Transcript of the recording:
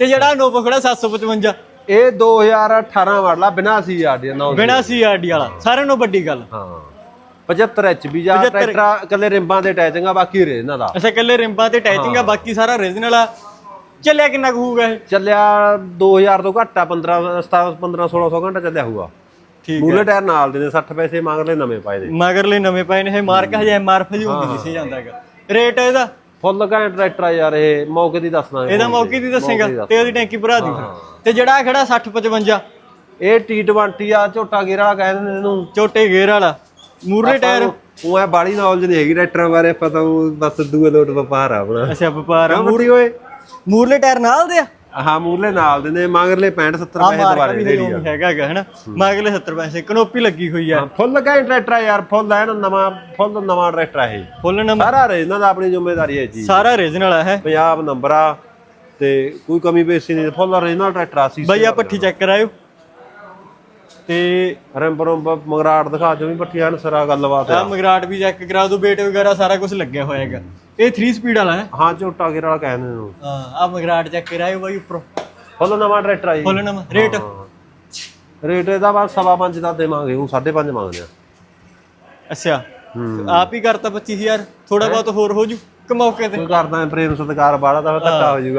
ਤੇ ਜਿਹੜਾ ਨੋਵੋ ਖੜਾ 755 ਇਹ 2018 ਮਾਡਲ ਆ ਬਿਨਾ ਸੀ ਆਡੀ ਨਾ ਬਿਨਾ ਸੀਆਰਡੀ ਵਾਲਾ। ਸਾਰਿਆਂ ਨੂੰ ਵੱਡੀ ਗੱਲ। ਹਾਂ। 75 ਐਚਪੀ ਜਾ 75 ਟਰੈਕਟਰ ਕੱਲੇ ਰਿੰਬਾਂ ਦੇ ਟੈਚਿੰਗ ਆ ਬਾਕੀ ਰੇ ਇਹਨਾਂ ਦਾ। ਅੱਛਾ ਕੱਲੇ ਰਿੰਬਾਂ ਤੇ ਟੈਚਿੰਗ ਆ ਬਾਕੀ ਸਾਰਾ ਰੀਜਨਲ ਆ। ਚੱਲਿਆ ਕਿੰਨਾ ਕੁ ਹੋਊਗਾ ਇਹ? ਚੱਲਿਆ 2000 ਤੋਂ ਘੱਟ ਆ 15 17 15 1600 ਘੰਟਾ ਚੱਲਿਆ ਹੋਊਗਾ। ਠੀਕ ਮੂਲੇ ਟਾਇਰ ਨਾਲ ਦੇ ਨੇ 60 ਪੈਸੇ ਮੰਗ ਲੈ ਨਵੇਂ ਪਾਏ ਨੇ ਮਗਰਲੇ ਨਵੇਂ ਪਏ ਨੇ ਇਹ ਮਾਰਕ ਹਜੇ ਐਮਆਰਪੀ ਜੀ ਹੁੰਦੀ ਸੀ ਜਾਂਦਾ ਹੈਗਾ। ਰੇਟ ਇਹਦਾ? ਫੁੱਲ ਘੈਂਟ ਟਰੈਕਟਰ ਆ ਯਾਰ ਇਹ ਮੌਕੇ ਦੀ ਦੱਸਣਾ ਇਹਦਾ ਮੌਕੇ ਦੀ ਦੱਸੇਗਾ ਤੇ ਉਹਦੀ ਟੈਂਕੀ ਭਰਾ ਦੀ ਤੇ ਜਿਹੜਾ ਆਹ ਖੜਾ 60 55 ਇਹ T20 ਆ ਝੋਟਾ ਗੇਰ ਵਾਲਾ ਕਹਿੰਦੇ ਨੇ ਇਹਨੂੰ। ਛੋਟੇ ਗੇਅਰ ਵਾਲਾ ਮੂਰਲੇ ਟਾਇਰ। ਉਹ ਐ ਬਾੜੀ ਨੌਲੇਜ ਨਹੀਂ ਹੈਗੀ ਟਰੈਕਟਰਾਂ ਬਾਰੇ ਪਤਾ ਉਹ ਬਸ ਦੂਏ ਲੋਟ ਵਪਾਰ ਆ ਆਪਣਾ। ਅੱਛਾ ਵਪਾਰ ਆ। ਮੂਰੀ ਓਏ? ਮੂਰਲੇ ਟਾਇਰ ਨਾਲ ਦੇ ਆ? ਹਾਂ ਮੂਰਲੇ ਨਾਲ ਦੇ ਨੇ ਮੰਗਰਲੇ 65 70 ਆ ਪੈਸੇ ਦੁਬਾਰੇ ਰੇੜੀ ਉਹ ਹੈਗਾ ਹੈਗਾ ਹਨਾ? ਮਗਰਲੇ 70 ਪੈਸੇ ਕਨੋਪੀ ਲੱਗੀ ਹੋਈ ਆ। ਫੁੱਲ ਘੈਂਟ ਟਰੈਕਟਰ ਆ ਯਾਰ ਫੁੱਲ ਐਨ ਨਵਾਂ ਫੁੱਲ ਨਵਾਂ ਟਰੈਕਟਰ ਆ ਇਹ। ਫੁੱਲ ਨੰਬਰ ਸਾਰਾ ਰੇ ਇਹਨਾਂ ਦਾ ਆਪਣੀ ਜ਼ਿੰਮੇਵਾਰੀ ਹੈ ਜੀ ਸਾਰਾ ਰੀਜਨਲ ਆ ਹੈ ਪੰਜਾਬ ਨੰਬਰ ਆ ਤੇ ਕੋਈ ਕਮੀ ਪੇਸ਼ੀ ਨਹੀਂ ਫੁੱਲ ਓਰੀਜਨਲ ਟਰੈਕਟਰ ਆ ਸੀ ਬਈ ਆ ਪੱਠੀ ਚੈੱਕ ਕਰਾਇਓ। ਤੇ ਰੰਬ ਮਗਰਾਟ ਦਿਖਾ ਜੋ ਵੀ ਪੱਠੀ ਐਨ ਸਰਾ ਗੱਲਬਾਤ ਆ ਮਗਰਾਟ ਵੀ ਚੈੱਕ ਕਰਾ ਦੋ ਬੇਟ ਵਗੈਰਾ ਸਾਰਾ ਕੁਝ ਲੱਗਿਆ ਹੋਇਆ ਹੈਗਾ। ਇਹ 3 ਸਪੀਡ ਵਾਲਾ ਹੈ। ਹਾਂ ਝੋਟਾ ਗੇਰ ਵਾਲਾ ਕਹਿੰਦੇ ਨੇ ਹਾਂ ਆ ਮਗਰਾਟ ਚੈੱਕ ਕਰਾਇਓ ਬਾਈ ਉੱਪਰੋਂ। ਫੁੱਲ ਨਵਾਂ ਟਰੈਕਟਰ ਆ ਜੀ ਫੁੱਲ ਰੇਟ ਰੇਟ ਇਹਦਾ ਬਸ ਸਵਾ ਪੰਜ ਦਾ ਦੇਵਾਂਗੇ ਉਹ 5.5 ਮੰਗਦੇ ਆ। ਅੱਛਾ। ਆਪ ਹੀ ਕਰਤਾ 25000 ਥੋੜਾ ਬਹੁਤ ਹੋਰ ਹੋ ਜੂ ਕਿ ਮੌਕੇ ਤੇ ਕਰਦਾ ਪ੍ਰੇਮ ਸਤਿਕਾਰ ਬਾੜਾ ਦਾ ਧੱਕਾ ਹੋ। ਜਾਊਗਾ